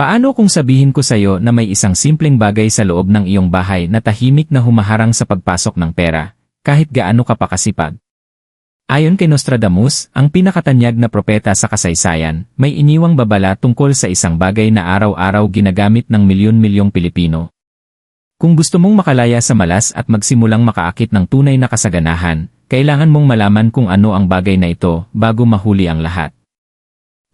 Paano kung sabihin ko sa'yo na may isang simpleng bagay sa loob ng iyong bahay na tahimik na humaharang sa pagpasok ng pera, kahit gaano ka pa kasipag? Ayon kay Nostradamus, ang pinakatanyag na propeta sa kasaysayan, may iniwang babala tungkol sa isang bagay na araw-araw ginagamit ng milyon-milyong Pilipino. Kung gusto mong makalaya sa malas at magsimulang makaakit ng tunay na kasaganahan, kailangan mong malaman kung ano ang bagay na ito bago mahuli ang lahat.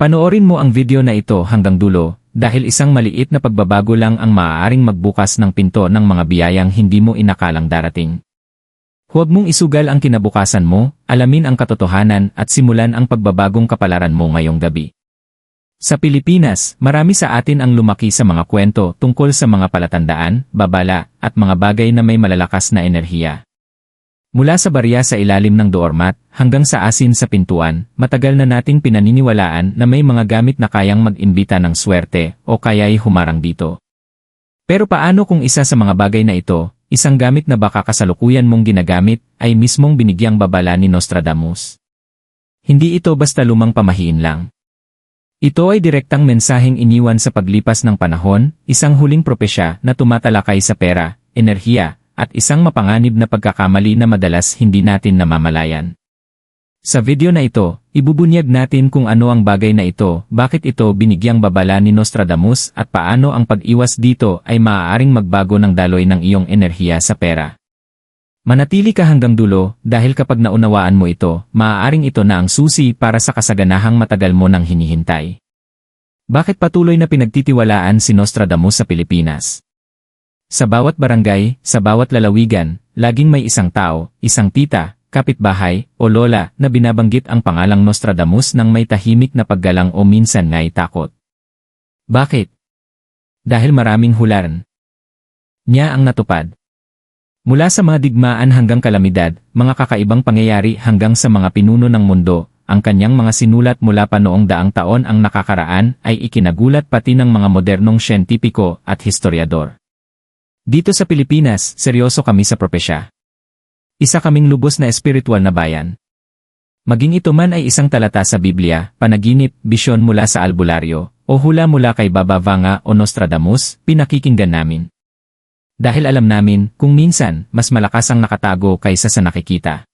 Panoorin mo ang video na ito hanggang dulo, dahil isang maliit na pagbabago lang ang maaaring magbukas ng pinto ng mga biyayang hindi mo inakalang darating. Huwag mong isugal ang kinabukasan mo, alamin ang katotohanan at simulan ang pagbabagong kapalaran mo ngayong gabi. Sa Pilipinas, marami sa atin ang lumaki sa mga kwento tungkol sa mga palatandaan, babala, at mga bagay na may malalakas na enerhiya. Mula sa barya sa ilalim ng doormat hanggang sa asin sa pintuan, matagal na nating pinaniniwalaan na may mga gamit na kayang mag-imbita ng swerte o kaya'y humarang dito. Pero paano kung isa sa mga bagay na ito, isang gamit na baka kasalukuyan mong ginagamit, ay mismong binigyang babala ni Nostradamus? Hindi ito basta lumang pamahiin lang. Ito ay direktang mensaheng iniwan sa paglipas ng panahon, isang huling propesya na tumatalakay sa pera, enerhiya, at isang mapanganib na pagkakamali na madalas hindi natin namamalayan. Sa video na ito, ibubunyag natin kung ano ang bagay na ito, bakit ito binigyang babala ni Nostradamus at paano ang pag-iwas dito ay maaaring magbago ng daloy ng iyong enerhiya sa pera. Manatili ka hanggang dulo dahil kapag naunawaan mo ito, maaaring ito na ang susi para sa kasaganahang matagal mo nang hinihintay. Bakit patuloy na pinagtitiwalaan si Nostradamus sa Pilipinas? Sa bawat barangay, sa bawat lalawigan, laging may isang tao, isang tita, kapitbahay, o lola na binabanggit ang pangalang Nostradamus ng may tahimik na paggalang o minsan nga'y takot. Bakit? Dahil maraming hularan. Niya ang natupad. Mula sa mga digmaan hanggang kalamidad, mga kakaibang pangyayari hanggang sa mga pinuno ng mundo, ang kanyang mga sinulat mula pa noong daang taon ang nakakaraan ay ikinagulat pati ng mga modernong siyentipiko at historiador. Dito sa Pilipinas, seryoso kami sa propesya. Isa kaming lubos na espiritual na bayan. Maging ito man ay isang talata sa Biblia, panaginip, bisyon mula sa albularyo, o hula mula kay Baba Vanga o Nostradamus, pinakikinggan namin. Dahil alam namin, kung minsan, mas malakas ang nakatago kaysa sa nakikita.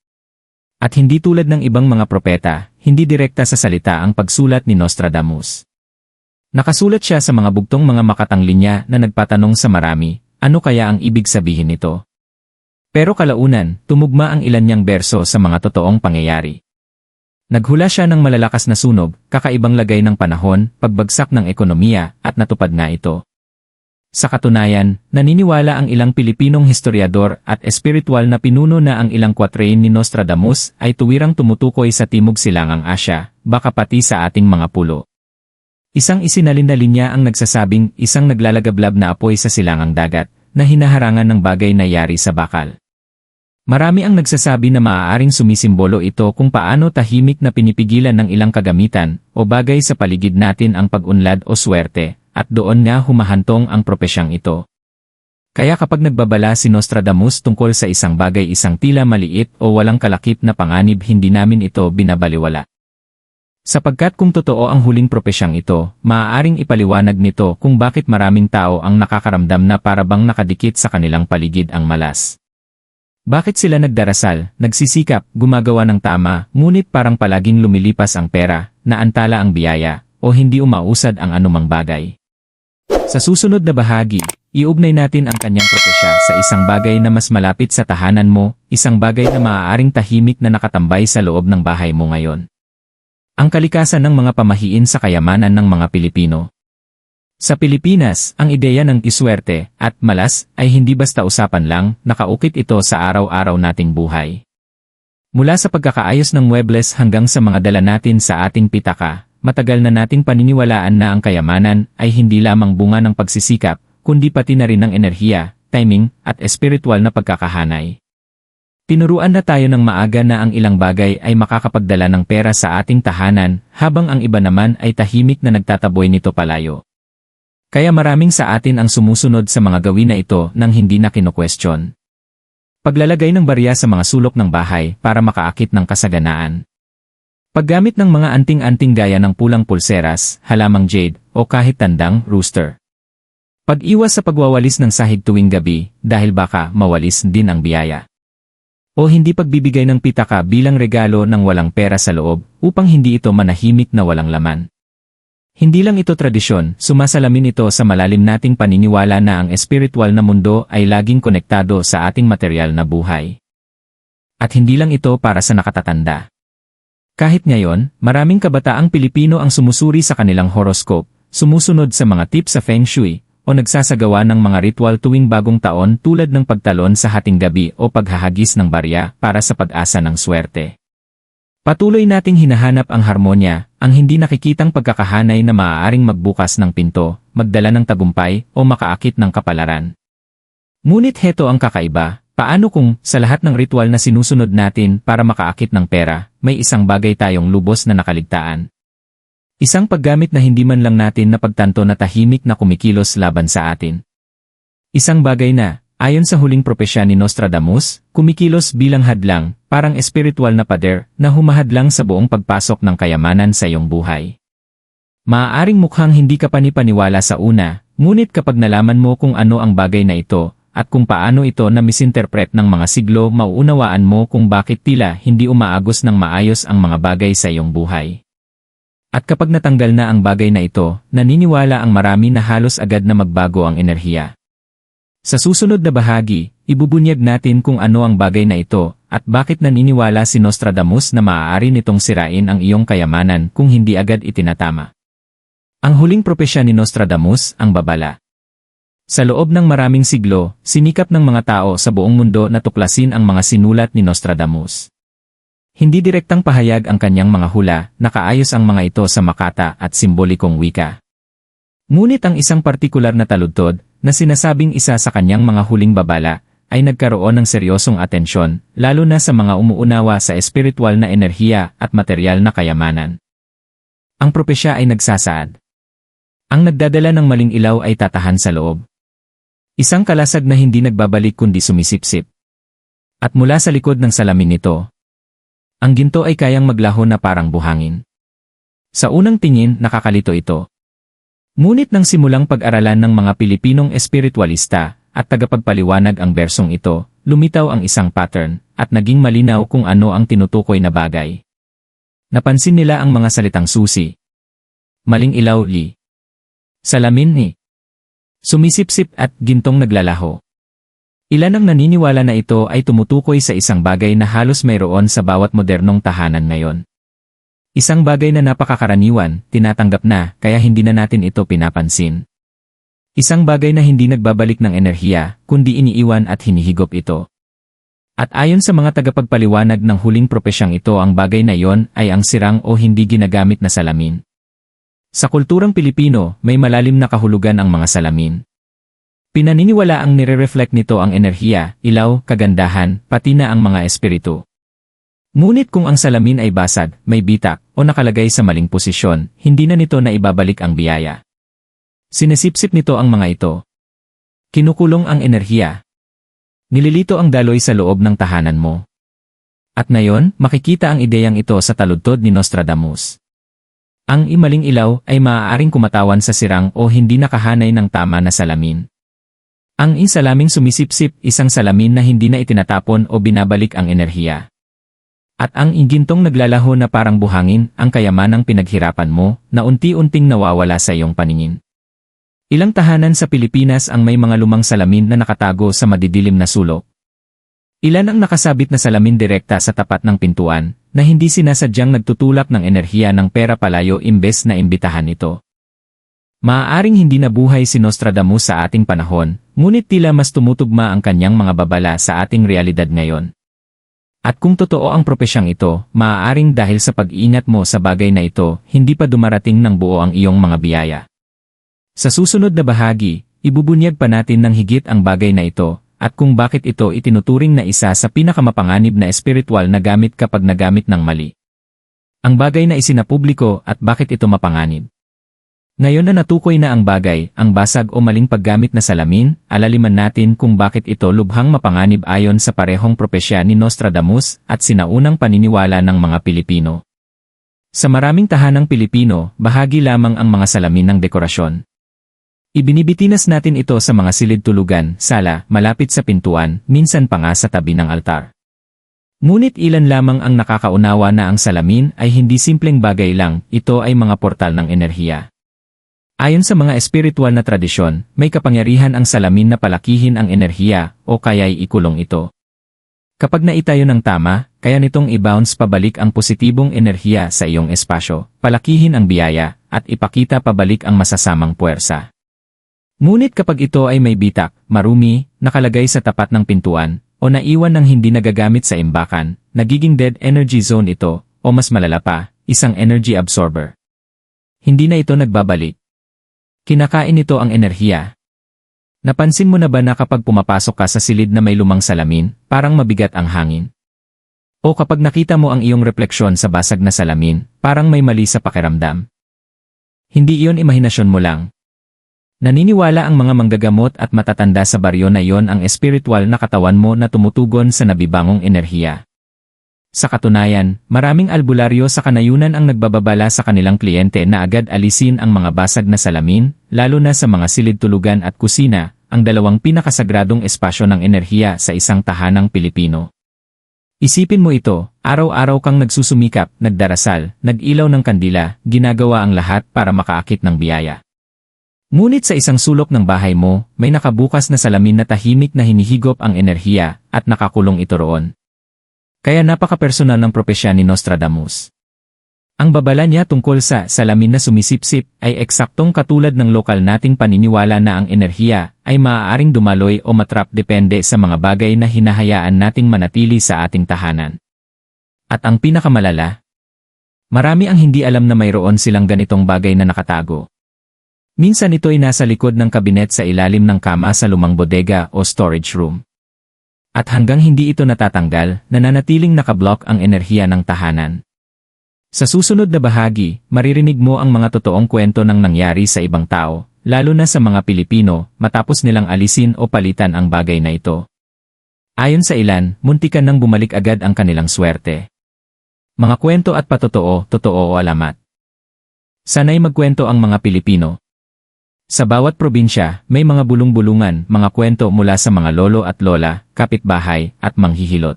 At hindi tulad ng ibang mga propeta, hindi direkta sa salita ang pagsulat ni Nostradamus. Nakasulat siya sa mga bugtong mga makatang linya na nagpatanong sa marami, ano kaya ang ibig sabihin nito? Pero kalaunan, tumugma ang ilan niyang berso sa mga totoong pangyayari. Naghula siya ng malalakas na sunog, kakaibang lagay ng panahon, pagbagsak ng ekonomiya, at natupad nga ito. Sa katunayan, naniniwala ang ilang Pilipinong historiador at espiritual na pinuno na ang ilang kwatrain ni Nostradamus ay tuwirang tumutukoy sa Timog Silangang Asya, baka pati sa ating mga pulo. Isang isinalin na linya ang nagsasabing isang naglalagablab na apoy sa silangang dagat na hinaharangan ng bagay na yari sa bakal. Marami ang nagsasabi na maaaring sumisimbolo ito kung paano tahimik na pinipigilan ng ilang kagamitan o bagay sa paligid natin ang pag-unlad o swerte, at doon nga humahantong ang propesyang ito. Kaya kapag nagbabala si Nostradamus tungkol sa isang bagay isang tila maliit o walang kalakip na panganib hindi namin ito binabaliwala. Sapagkat kung totoo ang huling propesyang ito, maaaring ipaliwanag nito kung bakit maraming tao ang nakakaramdam na parabang nakadikit sa kanilang paligid ang malas. Bakit sila nagdarasal, nagsisikap, gumagawa ng tama, ngunit parang palaging lumilipas ang pera, naantala ang biyaya, o hindi umausad ang anumang bagay? Sa susunod na bahagi, iugnay natin ang kanyang propesya sa isang bagay na mas malapit sa tahanan mo, isang bagay na maaaring tahimik na nakatambay sa loob ng bahay mo ngayon. Ang kalikasan ng mga pamahiin sa kayamanan ng mga Pilipino. Sa Pilipinas, ang ideya ng iswerte at malas ay hindi basta usapan lang, nakaukit ito sa araw-araw nating buhay. Mula sa pagkakaayos ng muebles hanggang sa mga dala natin sa ating pitaka, matagal na nating paniniwalaan na ang kayamanan ay hindi lamang bunga ng pagsisikap, kundi pati na rin ng enerhiya, timing, at espiritual na pagkakahanay. Tinuruan na tayo ng maaga na ang ilang bagay ay makakapagdala ng pera sa ating tahanan, habang ang iba naman ay tahimik na nagtataboy nito palayo. Kaya maraming sa atin ang sumusunod sa mga gawin na ito nang hindi na kino-question. Paglalagay ng barya sa mga sulok ng bahay para makaakit ng kasaganaan. Paggamit ng mga anting-anting gaya ng pulang pulseras, halamang jade, o kahit tandang rooster. Pag-iwas sa pagwawalis ng sahig tuwing gabi dahil baka mawalis din ang biyaya. O hindi pagbibigay ng pitaka bilang regalo ng walang pera sa loob upang hindi ito manahimik na walang laman. Hindi lang ito tradisyon, sumasalamin ito sa malalim nating paniniwala na ang espiritual na mundo ay laging konektado sa ating material na buhay. At hindi lang ito para sa nakatatanda. Kahit ngayon, maraming kabataang Pilipino ang sumusuri sa kanilang horoscope, sumusunod sa mga tips sa Feng Shui, o nagsasagawa ng mga ritual tuwing bagong taon tulad ng pagtalon sa hating gabi o paghahagis ng barya para sa pag-asa ng swerte. Patuloy nating hinahanap ang harmonya, ang hindi nakikitang pagkakahanay na maaaring magbukas ng pinto, magdala ng tagumpay, o makaakit ng kapalaran. Ngunit heto ang kakaiba, paano kung, sa lahat ng ritual na sinusunod natin para makaakit ng pera, may isang bagay tayong lubos na nakaligtaan. Isang paggamit na hindi man lang natin napagtanto na tahimik na kumikilos laban sa atin. Isang bagay na, ayon sa huling propesya ni Nostradamus, kumikilos bilang hadlang, parang espiritual na pader na humahadlang sa buong pagpasok ng kayamanan sa iyong buhay. Maaaring mukhang hindi ka panipaniwala sa una, ngunit kapag nalaman mo kung ano ang bagay na ito, at kung paano ito na misinterpret ng mga siglo mauunawaan mo kung bakit tila hindi umaagos ng maayos ang mga bagay sa iyong buhay. At kapag natanggal na ang bagay na ito, naniniwala ang marami na halos agad na magbago ang enerhiya. Sa susunod na bahagi, ibubunyag natin kung ano ang bagay na ito at bakit naniniwala si Nostradamus na maaari nitong sirain ang iyong kayamanan kung hindi agad itinatama. Ang huling propesya ni Nostradamus ang babala. Sa loob ng maraming siglo, sinikap ng mga tao sa buong mundo na tuklasin ang mga sinulat ni Nostradamus. Hindi direktang pahayag ang kanyang mga hula, nakaayos ang mga ito sa makata at simbolikong wika. Ngunit ang isang partikular na taludtod, na sinasabing isa sa kanyang mga huling babala, ay nagkaroon ng seryosong atensyon, lalo na sa mga umuunawa sa espiritual na enerhiya at material na kayamanan. Ang propesya ay nagsasaad. Ang nagdadala ng maling ilaw ay tatahan sa loob. Isang kalasag na hindi nagbabalik kundi sumisipsip. At mula sa likod ng salamin nito, ang ginto ay kayang maglaho na parang buhangin. Sa unang tingin, nakakalito ito. Ngunit nang simulang pag-aralan ng mga Pilipinong espiritualista at tagapagpaliwanag ang bersong ito, lumitaw ang isang pattern at naging malinaw kung ano ang tinutukoy na bagay. Napansin nila ang mga salitang susi. Maling ilaw li. Salamin ni. Sumisipsip at gintong naglalaho. Ilan ang naniniwala na ito ay tumutukoy sa isang bagay na halos mayroon sa bawat modernong tahanan ngayon. Isang bagay na napakakaraniwan, tinatanggap na, kaya hindi na natin ito pinapansin. Isang bagay na hindi nagbabalik ng enerhiya, kundi iniiwan at hinihigop ito. At ayon sa mga tagapagpaliwanag ng huling propesyang ito ang bagay na iyon ay ang sirang o hindi ginagamit na salamin. Sa kulturang Pilipino, may malalim na kahulugan ang mga salamin. Pinaniniwala ang nire-reflect nito ang enerhiya, ilaw, kagandahan, pati na ang mga espiritu. Ngunit kung ang salamin ay basag, may bitak, o nakalagay sa maling posisyon, hindi na nito na ibabalik ang biyaya. Sinisipsip nito ang mga ito. Kinukulong ang enerhiya. Nililito ang daloy sa loob ng tahanan mo. At ngayon, makikita ang ideyang ito sa taludtod ni Nostradamus. Ang imaling ilaw ay maaaring kumatawan sa sirang o hindi nakahanay ng tama na salamin. Ang insalaming sumisipsip, isang salamin na hindi na itinatapon o binabalik ang enerhiya. At ang ingintong naglalaho na parang buhangin, ang kayamanang pinaghirapan mo, na unti-unting nawawala sa iyong paningin. Ilang tahanan sa Pilipinas ang may mga lumang salamin na nakatago sa madidilim na sulok. Ilan ang nakasabit na salamin direkta sa tapat ng pintuan, na hindi sinasadyang nagtutulak ng enerhiya ng pera palayo imbes na imbitahan ito. Maaaring hindi nabuhay si Nostradamus sa ating panahon, Ngunit tila mas tumutugma ang kanyang mga babala sa ating realidad ngayon. At kung totoo ang propesyang ito, maaaring dahil sa pag-iingat mo sa bagay na ito, hindi pa dumarating ng buo ang iyong mga biyaya. Sa susunod na bahagi, ibubunyag pa natin ng higit ang bagay na ito, at kung bakit ito itinuturing na isa sa pinakamapanganib na espiritual na gamit kapag nagamit ng mali. Ang bagay na isinapubliko at bakit ito mapanganib. Ngayon na natukoy na ang bagay, ang basag o maling paggamit na salamin, alaliman natin kung bakit ito lubhang mapanganib ayon sa parehong propesya ni Nostradamus at sinaunang paniniwala ng mga Pilipino. Sa maraming tahanang Pilipino, bahagi lamang ang mga salamin ng dekorasyon. Ibinibitinas natin ito sa mga silid tulugan, sala, malapit sa pintuan, minsan pa nga sa tabi ng altar. Ngunit ilan lamang ang nakakaunawa na ang salamin ay hindi simpleng bagay lang, ito ay mga portal ng enerhiya. Ayon sa mga espiritual na tradisyon, may kapangyarihan ang salamin na palakihin ang enerhiya o kaya'y ikulong ito. Kapag naitayo ng tama, kaya nitong i-bounce pabalik ang positibong enerhiya sa iyong espasyo, palakihin ang biyaya, at ipakita pabalik ang masasamang puwersa. Ngunit kapag ito ay may bitak, marumi, nakalagay sa tapat ng pintuan, o naiwan ng hindi nagagamit sa imbakan, nagiging dead energy zone ito, o mas malala pa, isang energy absorber. Hindi na ito nagbabalik. Kinakain nito ang enerhiya, Napansin mo na ba na kapag pumapasok ka sa silid na may lumang salamin, parang mabigat ang hangin? O kapag nakita mo ang iyong refleksyon sa basag na salamin, parang may mali sa pakiramdam? Hindi iyon imahinasyon mo lang. Naniniwala ang mga manggagamot at matatanda sa baryo na iyon ang espiritual na katawan mo na tumutugon sa nabibangong enerhiya. Sa katunayan, maraming albularyo sa kanayunan ang nagbababala sa kanilang kliyente na agad alisin ang mga basag na salamin, lalo na sa mga silid tulugan at kusina, ang dalawang pinakasagradong espasyo ng enerhiya sa isang tahanang Pilipino. Isipin mo ito, araw-araw kang nagsusumikap, nagdarasal, nag-ilaw ng kandila, ginagawa ang lahat para makaakit ng biyaya. Ngunit sa isang sulok ng bahay mo, may nakabukas na salamin na tahimik na hinihigop ang enerhiya at nakakulong ito roon. Kaya napaka-personal ng propesya ni Nostradamus. Ang babala niya tungkol sa salamin na sumisipsip ay eksaktong katulad ng lokal nating paniniwala na ang enerhiya ay maaaring dumaloy o matrap depende sa mga bagay na hinahayaan nating manatili sa ating tahanan. At ang pinakamalala, marami ang hindi alam na mayroon silang ganitong bagay na nakatago. Minsan ito'y nasa likod ng kabinet sa ilalim ng kama sa lumang bodega o storage room. At hanggang hindi ito natatanggal, nananatiling nakablock ang enerhiya ng tahanan. Sa susunod na bahagi, maririnig mo ang mga totoong kwento ng nangyari sa ibang tao, lalo na sa mga Pilipino, matapos nilang alisin o palitan ang bagay na ito. Ayon sa ilan, muntikan nang bumalik agad ang kanilang swerte. Mga kwento at patotoo, totoo o alamat. Sanay magkwento ang mga Pilipino, sa bawat probinsya, may mga bulong-bulungan, mga kwento mula sa mga lolo at lola, kapitbahay, at manghihilot.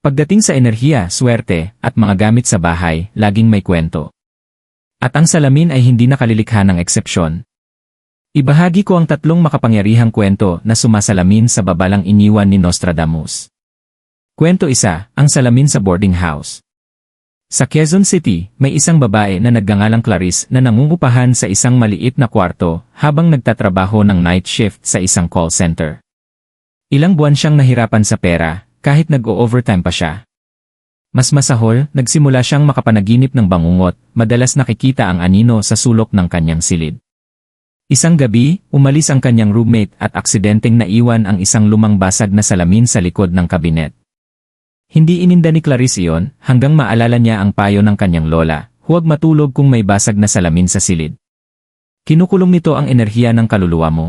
Pagdating sa enerhiya, swerte, at mga gamit sa bahay, laging may kwento. At ang salamin ay hindi nakalilikha ng eksepsyon. Ibahagi ko ang tatlong makapangyarihang kwento na sumasalamin sa babalang iniwan ni Nostradamus. Kwento isa, ang salamin sa boarding house. Sa Quezon City, may isang babae na nagngangalang Clarice na nangungupahan sa isang maliit na kwarto habang nagtatrabaho ng night shift sa isang call center. Ilang buwan siyang nahirapan sa pera, kahit nag-o-overtime pa siya. Mas masahol, nagsimula siyang makapanaginip ng bangungot, madalas nakikita ang anino sa sulok ng kanyang silid. Isang gabi, umalis ang kanyang roommate at aksidenteng naiwan ang isang lumang basag na salamin sa likod ng kabinet. Hindi ininda ni Clarice iyon, hanggang maalala niya ang payo ng kanyang lola, huwag matulog kung may basag na salamin sa silid. Kinukulong nito ang enerhiya ng kaluluwa mo.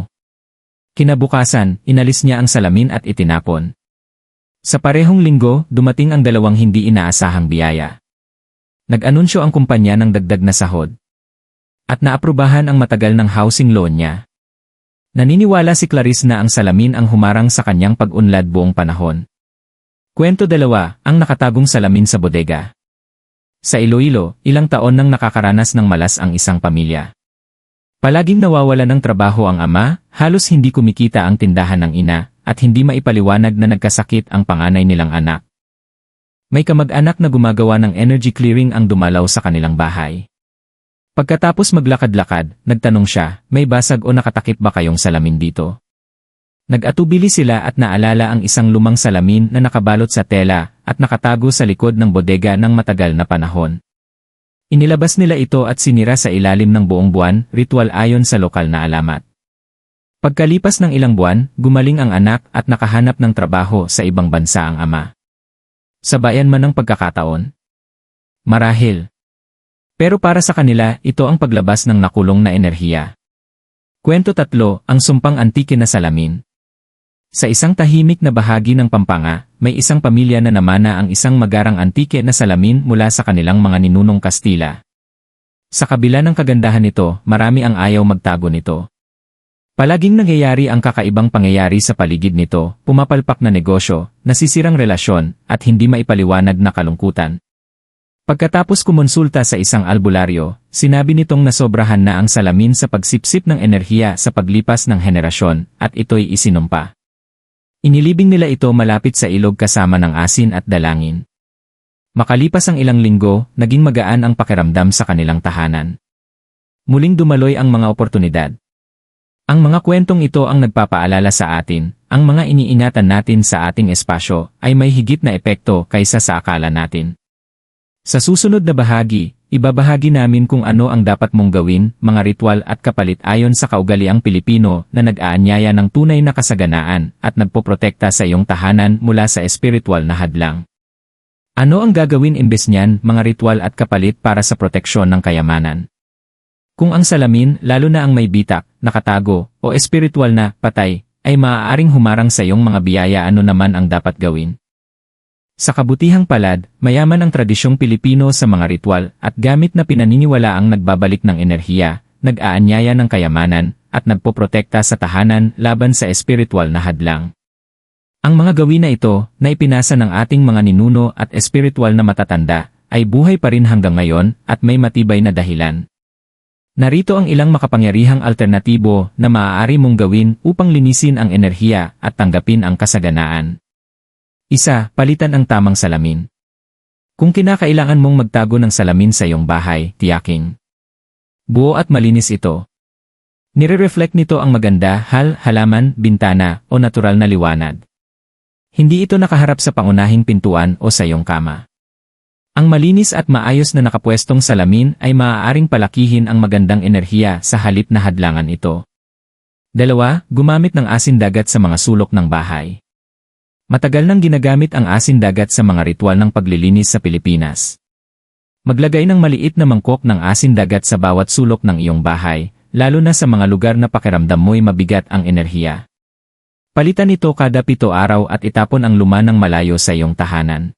Kinabukasan, inalis niya ang salamin at itinapon. Sa parehong linggo, dumating ang dalawang hindi inaasahang biyaya. Nag-anunsyo ang kumpanya ng dagdag na sahod. At naaprubahan ang matagal ng housing loan niya. Naniniwala si Clarice na ang salamin ang humarang sa kanyang pag-unlad buong panahon. Kwento dalawa, ang nakatagong salamin sa bodega. Sa Iloilo, ilang taon nang nakakaranas ng malas ang isang pamilya. Palaging nawawala ng trabaho ang ama, halos hindi kumikita ang tindahan ng ina, at hindi maipaliwanag na nagkasakit ang panganay nilang anak. May kamag-anak na gumagawa ng energy clearing ang dumalaw sa kanilang bahay. Pagkatapos maglakad-lakad, nagtanong siya, may basag o nakatakip ba kayong salamin dito? Nag-atubili sila at naalala ang isang lumang salamin na nakabalot sa tela at nakatago sa likod ng bodega ng matagal na panahon. Inilabas nila ito at sinira sa ilalim ng buong buwan, ritual ayon sa lokal na alamat. Pagkalipas ng ilang buwan, gumaling ang anak at nakahanap ng trabaho sa ibang bansa ang ama. Sa bayan man ng pagkakataon? Marahil. Pero para sa kanila, ito ang paglabas ng nakulong na enerhiya. Kwento tatlo, ang sumpang antike na salamin. Sa isang tahimik na bahagi ng Pampanga, may isang pamilya na namana ang isang magarang antike na salamin mula sa kanilang mga ninunong Kastila. Sa kabila ng kagandahan nito, marami ang ayaw magtago nito. Palaging nangyayari ang kakaibang pangyayari sa paligid nito, pumapalpak na negosyo, nasisirang relasyon, at hindi maipaliwanag na kalungkutan. Pagkatapos kumonsulta sa isang albularyo, sinabi nitong nasobrahan na ang salamin sa pagsipsip ng enerhiya sa paglipas ng henerasyon, at ito'y isinumpa. Inilibing nila ito malapit sa ilog kasama ng asin at dalangin. Makalipas ang ilang linggo, naging magaan ang pakiramdam sa kanilang tahanan. Muling dumaloy ang mga oportunidad. Ang mga kwentong ito ang nagpapaalala sa atin, ang mga iniingatan natin sa ating espasyo ay may higit na epekto kaysa sa akala natin. Sa susunod na bahagi, Ibabahagi namin kung ano ang dapat mong gawin, mga ritual at kapalit ayon sa kaugaliang Pilipino na nag-aanyaya ng tunay na kasaganaan at nagpoprotekta sa iyong tahanan mula sa espiritual na hadlang. Ano ang gagawin imbes niyan, mga ritual at kapalit para sa proteksyon ng kayamanan? Kung ang salamin, lalo na ang may bitak, nakatago, o espiritual na, patay, ay maaaring humarang sa iyong mga biyaya ano naman ang dapat gawin? Sa kabutihang palad, mayaman ang tradisyong Pilipino sa mga ritual at gamit na pinaniniwala ang nagbabalik ng enerhiya, nag-aanyaya ng kayamanan, at nagpoprotekta sa tahanan laban sa espiritual na hadlang. Ang mga gawin na ito, na ipinasa ng ating mga ninuno at espiritual na matatanda, ay buhay pa rin hanggang ngayon at may matibay na dahilan. Narito ang ilang makapangyarihang alternatibo na maaari mong gawin upang linisin ang enerhiya at tanggapin ang kasaganaan. Isa, palitan ang tamang salamin. Kung kinakailangan mong magtago ng salamin sa iyong bahay, tiyaking. Buo at malinis ito. Nire-reflect nito ang maganda, hal, halaman, bintana, o natural na liwanag. Hindi ito nakaharap sa pangunahing pintuan o sa iyong kama. Ang malinis at maayos na nakapwestong salamin ay maaaring palakihin ang magandang enerhiya sa halip na hadlangan ito. Dalawa, gumamit ng asin dagat sa mga sulok ng bahay. Matagal nang ginagamit ang asin dagat sa mga ritual ng paglilinis sa Pilipinas. Maglagay ng maliit na mangkok ng asin dagat sa bawat sulok ng iyong bahay, lalo na sa mga lugar na pakiramdam mo'y mabigat ang enerhiya. Palitan ito kada pito araw at itapon ang luma ng malayo sa iyong tahanan.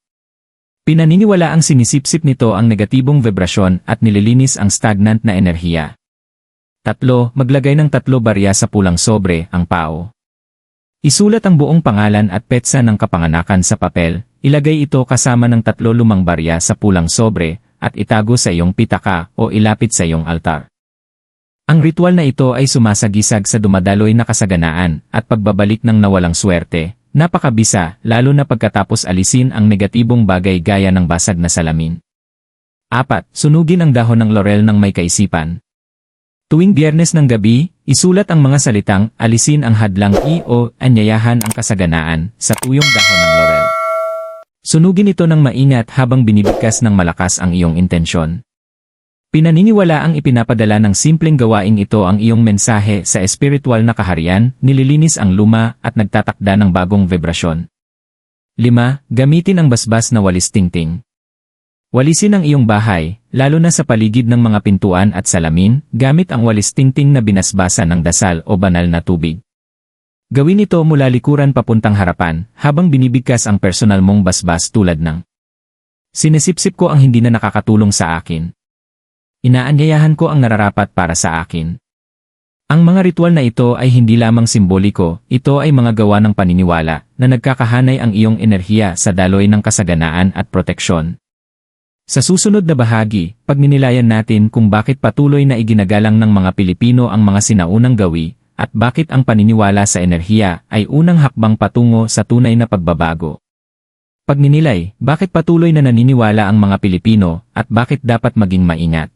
Pinaniniwala ang sinisipsip nito ang negatibong vibrasyon at nililinis ang stagnant na enerhiya. Tatlo, maglagay ng tatlo barya sa pulang sobre, ang pao. Isulat ang buong pangalan at petsa ng kapanganakan sa papel, ilagay ito kasama ng tatlo lumang barya sa pulang sobre, at itago sa iyong pitaka o ilapit sa iyong altar. Ang ritual na ito ay sumasagisag sa dumadaloy na kasaganaan at pagbabalik ng nawalang swerte, napakabisa lalo na pagkatapos alisin ang negatibong bagay gaya ng basag na salamin. 4. Sunugin ang dahon ng laurel ng may kaisipan. Tuwing biyernes ng gabi, Isulat ang mga salitang alisin ang hadlang i o anyayahan ang kasaganaan sa tuyong dahon ng laurel. Sunugin ito ng maingat habang binibigkas ng malakas ang iyong intensyon. Pinaniniwala ang ipinapadala ng simpleng gawaing ito ang iyong mensahe sa espiritual na kaharian, nililinis ang luma at nagtatakda ng bagong vibrasyon. 5. Gamitin ang basbas na walis tingting. Walisin ang iyong bahay, lalo na sa paligid ng mga pintuan at salamin, gamit ang walis tingting na binasbasa ng dasal o banal na tubig. Gawin ito mula likuran papuntang harapan, habang binibigkas ang personal mong basbas tulad ng Sinisipsip ko ang hindi na nakakatulong sa akin. Inaanyayahan ko ang nararapat para sa akin. Ang mga ritual na ito ay hindi lamang simboliko, ito ay mga gawa ng paniniwala na nagkakahanay ang iyong enerhiya sa daloy ng kasaganaan at proteksyon. Sa susunod na bahagi, pagninilayan natin kung bakit patuloy na iginagalang ng mga Pilipino ang mga sinaunang gawi, at bakit ang paniniwala sa enerhiya ay unang hakbang patungo sa tunay na pagbabago. Pagninilay, bakit patuloy na naniniwala ang mga Pilipino, at bakit dapat maging maingat.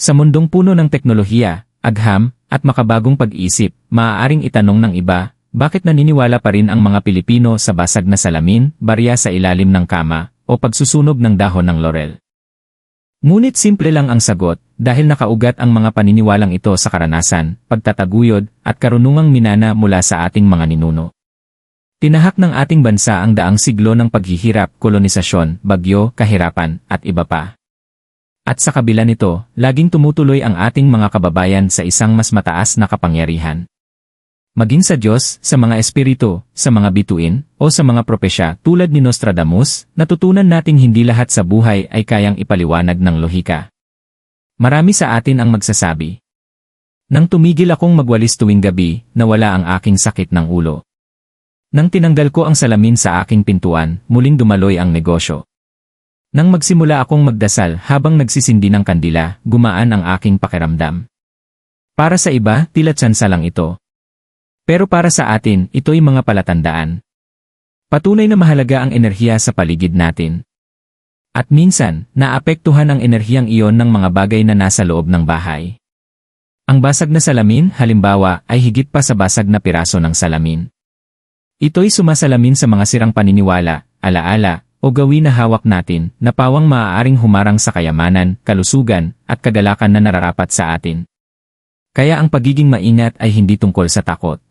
Sa mundong puno ng teknolohiya, agham, at makabagong pag-isip, maaaring itanong ng iba, bakit naniniwala pa rin ang mga Pilipino sa basag na salamin, barya sa ilalim ng kama, o pagsusunog ng dahon ng laurel. Ngunit simple lang ang sagot dahil nakaugat ang mga paniniwalang ito sa karanasan, pagtataguyod, at karunungang minana mula sa ating mga ninuno. Tinahak ng ating bansa ang daang siglo ng paghihirap, kolonisasyon, bagyo, kahirapan, at iba pa. At sa kabila nito, laging tumutuloy ang ating mga kababayan sa isang mas mataas na kapangyarihan. Maging sa Diyos, sa mga espiritu, sa mga bituin, o sa mga propesya tulad ni Nostradamus, natutunan nating hindi lahat sa buhay ay kayang ipaliwanag ng lohika. Marami sa atin ang magsasabi. Nang tumigil akong magwalis tuwing gabi, nawala ang aking sakit ng ulo. Nang tinanggal ko ang salamin sa aking pintuan, muling dumaloy ang negosyo. Nang magsimula akong magdasal habang nagsisindi ng kandila, gumaan ang aking pakiramdam. Para sa iba, tila tsansa lang ito. Pero para sa atin, ito'y mga palatandaan. Patunay na mahalaga ang enerhiya sa paligid natin. At minsan, naapektuhan ang enerhiyang iyon ng mga bagay na nasa loob ng bahay. Ang basag na salamin, halimbawa, ay higit pa sa basag na piraso ng salamin. Ito'y sumasalamin sa mga sirang paniniwala, alaala, o gawin na hawak natin na pawang maaaring humarang sa kayamanan, kalusugan, at kagalakan na nararapat sa atin. Kaya ang pagiging maingat ay hindi tungkol sa takot.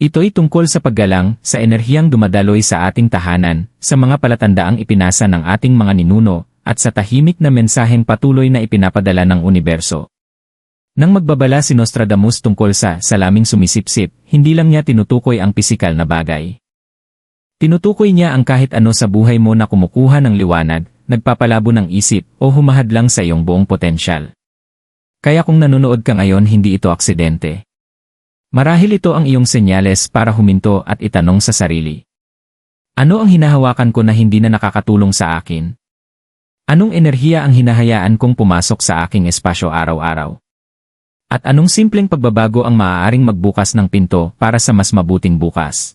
Ito'y tungkol sa paggalang, sa enerhiyang dumadaloy sa ating tahanan, sa mga palatandaang ipinasa ng ating mga ninuno, at sa tahimik na mensaheng patuloy na ipinapadala ng universo. Nang magbabala si Nostradamus tungkol sa salaming sumisipsip, hindi lang niya tinutukoy ang pisikal na bagay. Tinutukoy niya ang kahit ano sa buhay mo na kumukuha ng liwanag, nagpapalabo ng isip, o humahadlang sa iyong buong potensyal. Kaya kung nanonood ka ngayon hindi ito aksidente. Marahil ito ang iyong senyales para huminto at itanong sa sarili. Ano ang hinahawakan ko na hindi na nakakatulong sa akin? Anong enerhiya ang hinahayaan kong pumasok sa aking espasyo araw-araw? At anong simpleng pagbabago ang maaaring magbukas ng pinto para sa mas mabuting bukas?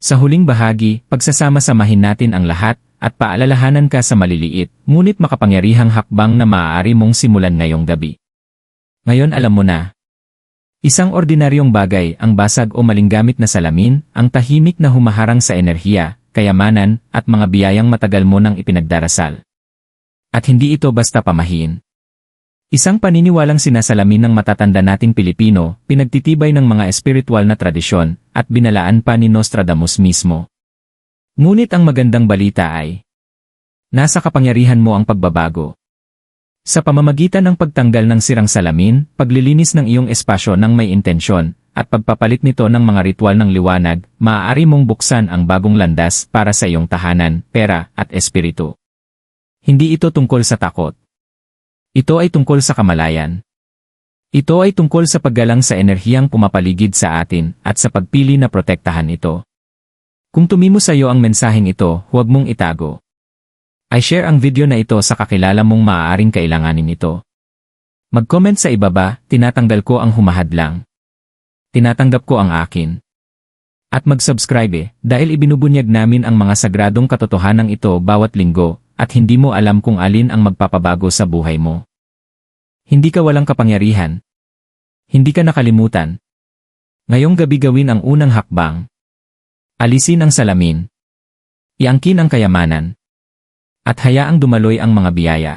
Sa huling bahagi, pagsasama-samahin natin ang lahat at paalalahanan ka sa maliliit, ngunit makapangyarihang hakbang na maaari mong simulan ngayong gabi. Ngayon alam mo na, Isang ordinaryong bagay ang basag o maling gamit na salamin, ang tahimik na humaharang sa enerhiya, kayamanan, at mga biyayang matagal mo nang ipinagdarasal. At hindi ito basta pamahiin. Isang paniniwalang sinasalamin ng matatanda nating Pilipino, pinagtitibay ng mga espiritual na tradisyon, at binalaan pa ni Nostradamus mismo. Ngunit ang magandang balita ay, nasa kapangyarihan mo ang pagbabago. Sa pamamagitan ng pagtanggal ng sirang salamin, paglilinis ng iyong espasyo ng may intensyon, at pagpapalit nito ng mga ritual ng liwanag, maaari mong buksan ang bagong landas para sa iyong tahanan, pera, at espiritu. Hindi ito tungkol sa takot. Ito ay tungkol sa kamalayan. Ito ay tungkol sa paggalang sa enerhiyang pumapaligid sa atin at sa pagpili na protektahan ito. Kung tumimo sa iyo ang mensaheng ito, huwag mong itago. I share ang video na ito sa kakilala mong maaaring kailanganin ito. Mag-comment sa ibaba, tinatanggal ko ang humahadlang. Tinatanggap ko ang akin. At mag-subscribe eh, dahil ibinubunyag namin ang mga sagradong katotohanan ito bawat linggo, at hindi mo alam kung alin ang magpapabago sa buhay mo. Hindi ka walang kapangyarihan. Hindi ka nakalimutan. Ngayong gabi gawin ang unang hakbang. Alisin ang salamin. Iangkin ang kayamanan at hayaang dumaloy ang mga biyaya.